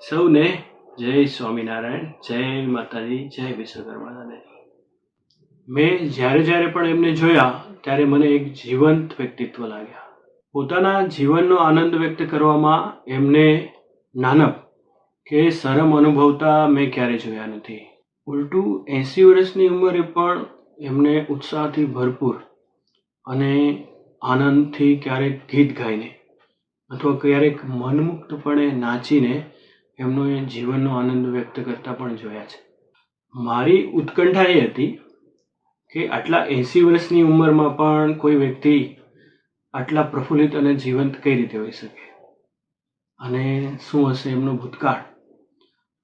સૌને જય સ્વામિનારાયણ, જય માતાજી, જય વિશ્વકર્મા મેં જ્યારે જ્યારે પણ એમને જોયા, ત્યારે મને એક જીવંત વ્યક્તિત્વ લાગ્યા. પોતાના જીવનનો આનંદ વ્યક્ત કરવામાં એમને નાનપ કે શરમ અનુભવતા મેં ક્યારે જોયા નથી. ઉલટું એંસી વર્ષની ઉંમરે પણ એમને ઉત્સાહથી ભરપૂર અને આનંદથી ક્યારેક ગીત ગાઈને અથવા ક્યારેક મનમુક્તપણે નાચીને એમનો એ જીવનનો આનંદ વ્યક્ત કરતા પણ જોયા છે. મારી ઉત્કંઠા એ હતી કે આટલા એંસી વર્ષની ઉંમરમાં પણ કોઈ વ્યક્તિ આટલા પ્રફુલ્લિત અને જીવંત કઈ રીતે હોઈ શકે? અને શું હશે એમનો ભૂતકાળ?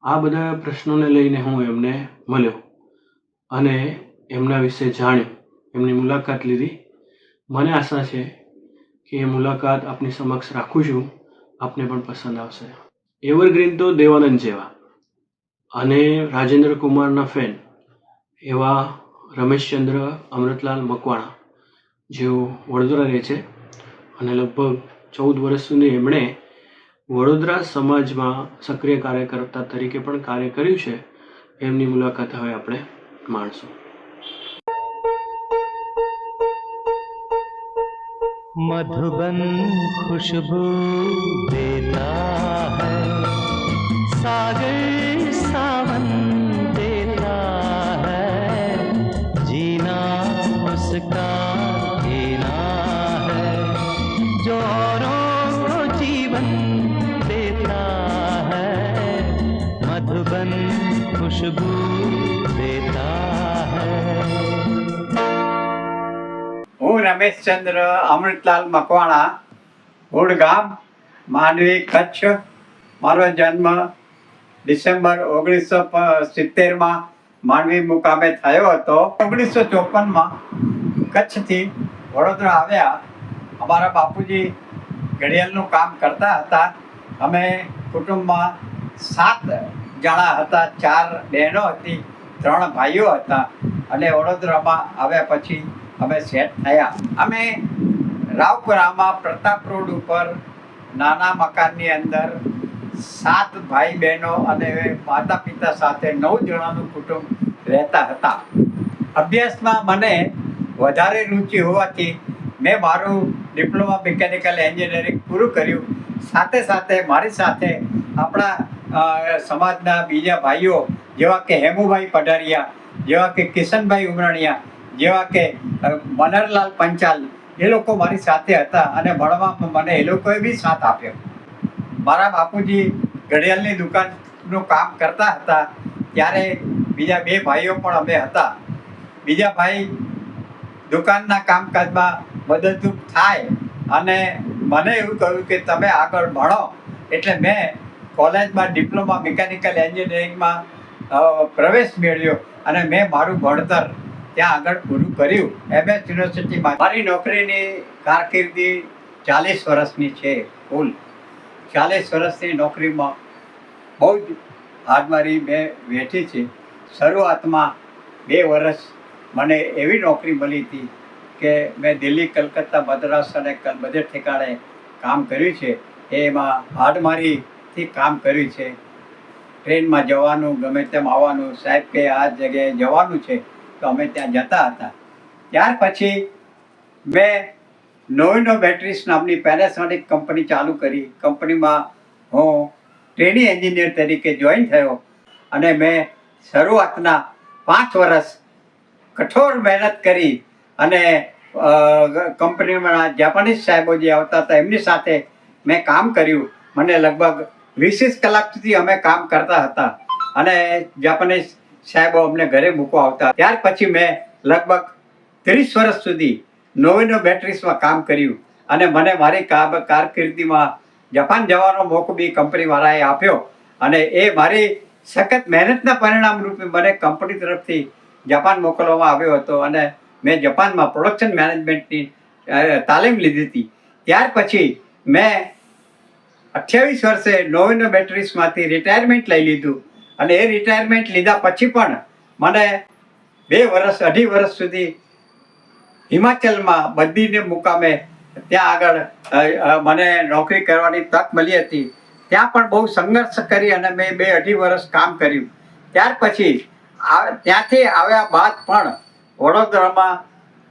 આ બધા પ્રશ્નોને લઈને હું એમને મળ્યો અને એમના વિશે જાણ્યું. એમની મુલાકાત લીધી. મને આશા છે કે એ મુલાકાત આપની સમક્ષ રાખું છું. આપને પણ પસંદ આવશે. એવરગ્રીન તો દેવાનંદ જેવા. અને રાજેન્દ્ર કુમારના ફેન એવા રમેશચંદ્ર, અમૃતલાલ મકવાણા જેઓ વડોદરા રહે છે. અને લગભગ ચૌદ વર્ષ સુધી એમણે વડોદરા સમાજમાં સક્રિય કાર્યકર્તા તરીકે પણ કાર્ય કર્યું છે. એમની મુલાકાત હવે આપણે માણશું. मधुबन खुशबू देता है सागर सावन રમેશચંદ્ર અમૃતલાલ મકવાણા હુડ ગામ માંડવી કચ્છ, મારો જન્મ ડિસેમ્બર ઓગણીસો સિત્તેરમાં માંડવી મુકામે થયો હતો. ઓગણીસો ચોપનમાં કચ્છથી વડોદરા આવ્યા. અમારા બાપુજી ઘડિયાળનું કામ કરતા હતા. અમે કુટુંબમાં સાત જણા હતા. ચાર બહેનો હતી, ત્રણ ભાઈઓ હતા. અને વડોદરામાં આવ્યા પછી અમે સેટ થયા. અમે રાવપુરામાં પ્રતાપ રોડ ઉપર નાના મકાનની અંદર સાત ભાઈ બહેનો અને માતા પિતા સાથે નવ જણાનું કુટુંબ રહેતા હતા. અભ્યાસમાં મને વધારે રુચિ હોવાથી મેં મારું ડિપ્લોમા મિકેનિકલ એન્જિનિયરિંગ પૂરું કર્યું. સાથે સાથે મારી સાથે આપણા સમાજના બીજા ભાઈઓ જેવા કે હેમુભાઈ પઢારિયા, જેવા કે કિશનભાઈ ઉમરાણીયા જેવા કે મનરલાલ પંચાલ, એ લોકો મારી સાથે હતા અને ભણવામાં મને એ લોકોએ બી સાથ આપ્યો. મારા બાપુજી ઘડિયાળની દુકાનનું કામ કરતા હતા, ત્યારે બીજા બે ભાઈઓ પણ અમે હતા. બીજા ભાઈ દુકાનના કામકાજમાં મદદરૂપ થાય અને મને એવું કહ્યું કે, તમે આગળ ભણો. એટલે મેં કોલેજમાં ડિપ્લોમા મિકેનિકલ એન્જિનિયરિંગમાં પ્રવેશ મેળવ્યો અને મેં મારું ભણતર ત્યાં આગળ પૂરું કર્યું. એમએસ યુનિવર્સિટીમાં મારી નોકરીની કારકિર્દી ચાલીસ વર્ષની છે, કુલ. ચાલીસ વર્ષની નોકરીમાં બહુ જ હાડમારી મેં વેઠી છે. શરૂઆતમાં બે વર્ષ મને એવી નોકરી મળી હતી કે મેં દિલ્હી, કલકત્તા, મદ્રાસ અને બધે ઠેકાણે કામ કર્યું છે. એમાં હાડમારીથી કામ કર્યું છે. ટ્રેનમાં જવાનું, ગમે તેમ આવવાનું, સાહેબ કે આ જગ્યાએ જવાનું છે તો અમે ત્યાં જતા હતા. ત્યાર પછી મેં નોવિનો બેટરીસ નામની પેનાસોનિક કંપની ચાલુ કરી. કંપનીમાં હું ટ્રેનિંગ એન્જિનિયર તરીકે જોઈન થયો અને મેં શરૂઆતના પાંચ વર્ષ કઠોર મહેનત કરી અને કંપનીમાં જાપાનીઝ સાહેબો જે આવતા હતા એમની સાથે મેં કામ કર્યું. મને લગભગ વીસીસ કલાક સુધી અમે કામ કરતા હતા. અને જાપાનીઝ સાહેબો અમને ઘરે મૂકવા આવતા. ત્યાર પછી મેં લગભગ ત્રીસ વર્ષ સુધી નોવેનો બેટરીસમાં કામ કર્યું અને મને મારી કારકિર્દીમાં જાપાન જવાનો મોકો બી કંપનીવાળાએ આપ્યો અને એ મારી સખત મહેનતના પરિણામ રૂપે મને કંપની તરફથી જાપાન મોકલવામાં આવ્યો હતો અને મેં જાપાનમાં પ્રોડક્શન મેનેજમેન્ટની તાલીમ લીધી હતી. ત્યાર પછી મેં અઠ્યાવીસ વર્ષે નોવેનો બેટરીસમાંથી રિટાયરમેન્ટ લઈ લીધું. અને એ રિટાયરમેન્ટ લીધા પછી પણ મને બે વર્ષ, અઢી વર્ષ સુધી હિમાચલમાં બદલીને મુકામે ત્યાં આગળ મને નોકરી કરવાની તક મળી હતી. ત્યાં પણ બહુ સંઘર્ષ કરી અને મેં બે અઢી વર્ષ કામ કર્યું. ત્યાર પછી ત્યાંથી આવ્યા બાદ પણ વડોદરામાં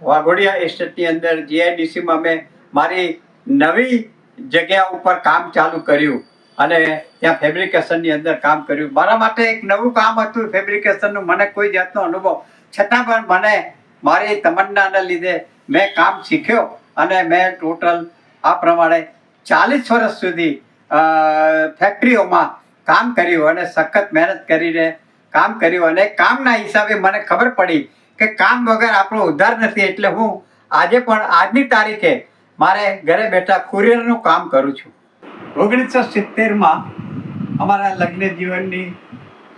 વાઘોડિયા એસ્ટેટની અંદર જીઆઈડીસીમાં મેં મારી નવી જગ્યા ઉપર કામ ચાલુ કર્યું. અને ત્યાં ફેબ્રિકેશનની અંદર કામ કર્યું. મારા માટે એક નવું કામ હતું ફેબ્રિકેશનનું મને કોઈ જાતનો અનુભવ. છતાં પણ મને મારી તમન્નાના લીધે મેં કામ શીખ્યો અને મેં ટોટલ આ પ્રમાણે ચાલીસ વર્ષ સુધી ફેક્ટરીઓમાં કામ કર્યું અને સખત મહેનત કરીને કામ કર્યું. અને કામના હિસાબે મને ખબર પડી કે કામ વગર આપણો ઉદ્ધાર નથી. એટલે હું આજે પણ આજની તારીખે મારે ઘરે બેઠા કુરિયરનું કામ કરું છું. ઓગણીસો સિત્તેરમાં અમારા લગ્ન જીવનની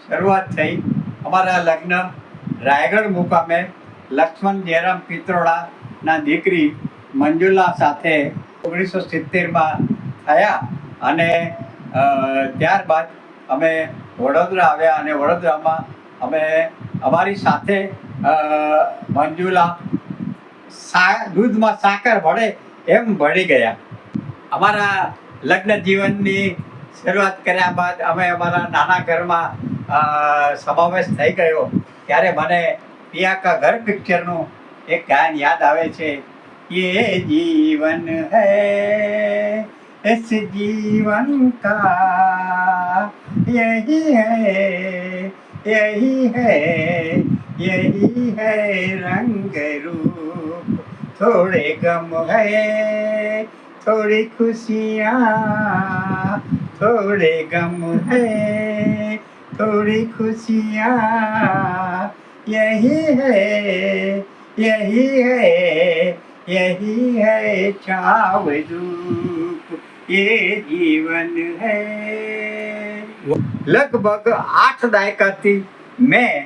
શરૂઆત થઈ. અમારા લગ્ન રાયગઢ મુકામે લક્ષ્મણ જયરામ પિત્રોડાના દીકરી મંજુલા સાથે ઓગણીસો સિત્તેરમાં થયા અને ત્યારબાદ અમે વડોદરા આવ્યા અને વડોદરામાં અમે અમારી સાથે મંજુલા સા, દૂધમાં સાકર ભળે એમ ભળી ગયા. અમારા લગ્ન જીવનની શરૂઆત કર્યા બાદ અમે અમારા નાના ઘરમાં અ, સમાવેશ થઈ ગયો ત્યારે મને પિયા કા ઘર પિક્ચરનું એક ગાયન યાદ આવે છે ये जीवन है इस जीवन का यही है यही है यही है रंग रूप थोड़े गम है थोड़ी खुशियाँ थोड़े गम है थोड़ी खुशियाँ यही है यही है यही है छाव धूप ये जीवन है લગભગ આઠ દાયકાથી મેં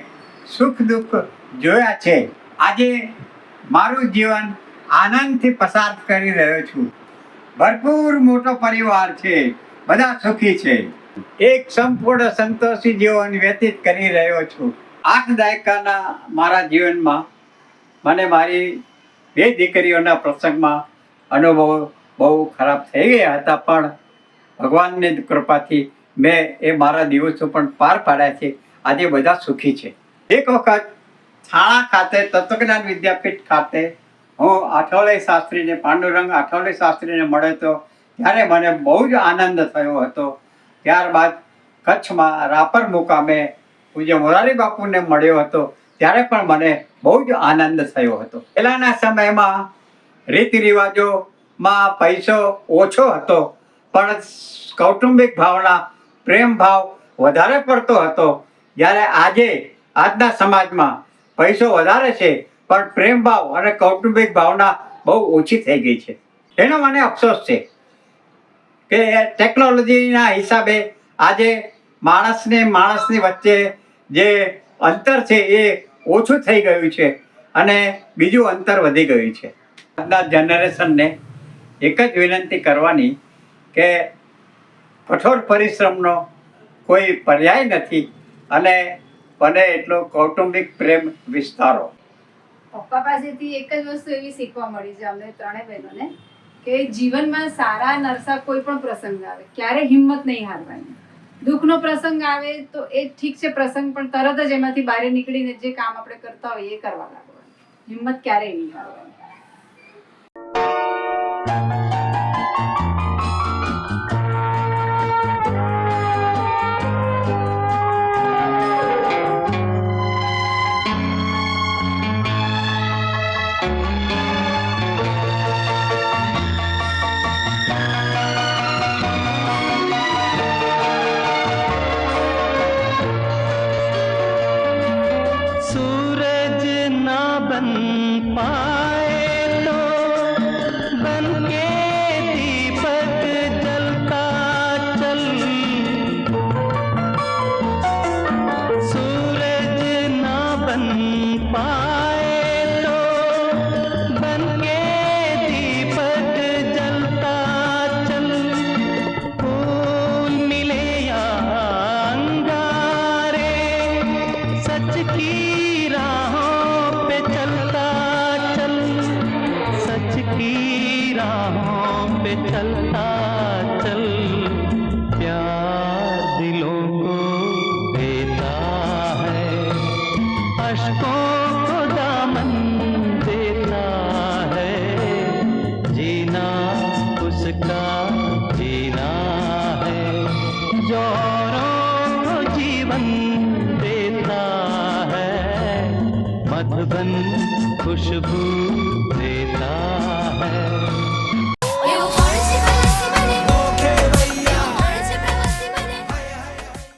સુખ દુઃખ જોયા છે આજે મારું જીવન આનંદથી પસાર કરી રહ્યો છું ભરપૂર મોટો પરિવાર છે. બધા સુખી છે. એક સંપૂર્ણ સંતોષી જીવન વ્યતીત કરી રહ્યો છું. આઠ દાયકાના મારા જીવનમાં મને મારી બે દીકરીઓના પ્રસંગમાં અનુભવો બહુ ખરાબ થઈ ગયા હતા, પણ ભગવાનની કૃપાથી મેં એ મારા દિવસો પણ પાર પાડ્યા છે. આજે બધા સુખી છે. એક વખત થાણા ખાતે તત્વજ્ઞાન વિદ્યાપીઠ ખાતે હું આઠવલે શાસ્ત્રીને, પાંડુરંગ આઠવલે શાસ્ત્રીને મળ્યો હતો, ત્યારે મને બહુ જ આનંદ થયો હતો. ત્યારબાદ કચ્છમાં રાપર મુકામે પૂજ્ય મોરારી બાપુને મળ્યો હતો, ત્યારે પણ મને બહુ જ આનંદ થયો હતો. પહેલાંના સમયમાં રીતિ રિવાજોમાં પૈસો ઓછો હતો, પણ કૌટુંબિક ભાવના, પ્રેમ ભાવ વધારે પડતો હતો. જ્યારે આજે આજના સમાજમાં પૈસો વધારે છે પણ પ્રેમ ભાવ અને કૌટુંબિક ભાવના બહુ ઓછી થઈ ગઈ છે. એનો મને અફસોસ છે કે ટેકનોલોજીના હિસાબે આજે માણસને માણસની વચ્ચે જે અંતર છે એ ઓછું થઈ ગયું છે અને બીજું અંતર વધી ગયું છે. આજના જનરેશનને એક જ વિનંતી કરવાની કે કઠોર પરિશ્રમનો કોઈ પર્યાય નથી અને બને એટલો કૌટુંબિક પ્રેમ વિસ્તારો. પપ્પા પાસેથી એક જ વસ્તુ એવી શીખવા મળી છે અમને ત્રણેય બહેનોને, કે જીવનમાં સારા નરસા કોઈ પણ પ્રસંગ આવે, ક્યારે હિંમત નહીં હારવાની. દુઃખનો પ્રસંગ આવે તો એ ઠીક છે પ્રસંગ, પણ તરત જ એમાંથી બહાર નીકળીને જે કામ આપણે કરતા હોઈએ એ કરવા લાગવાનું. હિંમત ક્યારેય નહીં હારવાની. राहों पे चलता चल, प्यार दिलों को देता है। अशकों को दामन देता है, जीना उसका जीना है। जोरों जीवन देता है, मधुबन खुशबू